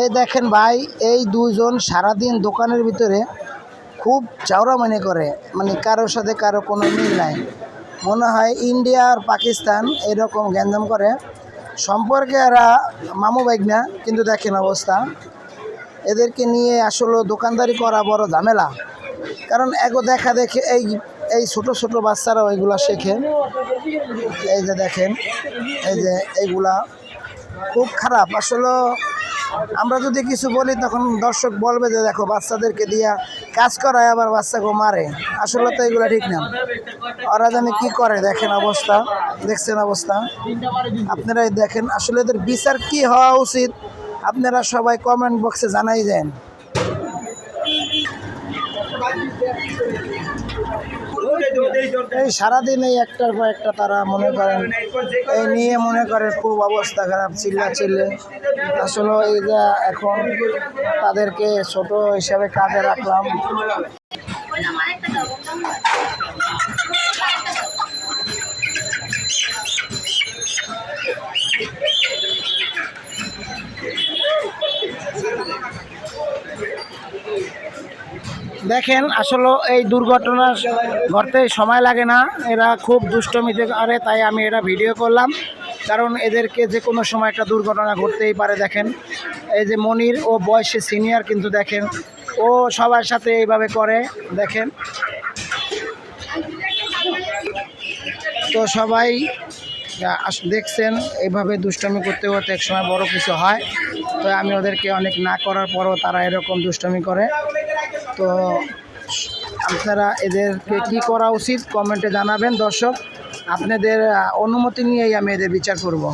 এই দেখেন ভাই, এই দুজন সারাদিন দোকানের ভিতরে খুব চাওড়া মনে করে। মানে কারোর সাথে কারও কোনো মিল নাই। মনে হয় ইন্ডিয়া আর পাকিস্তান এরকম গ্যাঞ্জাম করে। সম্পর্কে এরা মামু বাইক না, কিন্তু দেখেন অবস্থা। এদেরকে নিয়ে আসলে দোকানদারি করা বড় ঝামেলা। কারণ এগো দেখা দেখে এই এই ছোট ছোট বাচ্চারা ওইগুলা শেখে। এই যে দেখেন, এই যে এইগুলা খুব খারাপ। আসলে আমরা যদি কিছু বলি, তখন দর্শক বলবে যে, দেখো, বাচ্চাদেরকে দিয়া কাজ করায়, আবার বাচ্চাকে মারে। আসলে তো এগুলো ঠিক না। ওরা জানি কী করে, দেখেন অবস্থা, দেখছেন অবস্থা। আপনারাই দেখেন, আসলে এদের বিচার কি হওয়া উচিত? আপনারা সবাই কমেন্ট বক্সে জানাই দেন। এই সারাদিন এই একটার পর একটা তারা মনে করেন, এই নিয়ে মনে করে খুব অবস্থা খারাপ, চিল্লা চিল্লে। আসলে এই যা এখন তাদেরকে ছোট হিসাবে কাজে রাখলাম। দেখেন, আসলে এই দুর্ঘটনা ঘটতে সময় লাগে না। এরা খুব দুষ্টমিতে করে, তাই আমি এরা ভিডিও করলাম। কারণ এদেরকে যে কোনো সময় একটা দুর্ঘটনা ঘটতেই পারে, দেখেন। এই যে মনির, ও বয়সে সিনিয়র কিন্তু দেখেন, ও সবার সাথে এইভাবে করে, দেখেন। তো সবাই দেখছেন এইভাবে দুষ্টমি করতে করতে এক সময় বড় কিছু হয়। তো আমি ওদেরকে অনেক না করার পরও তারা এরকম দুষ্টমি করে। তো, আপনারা এদেরকে কি করা উচিত? কমেন্টে জানাবেন দর্শক। আপনাদের অনুমতি নিয়েই আমি এদের বিচার করব।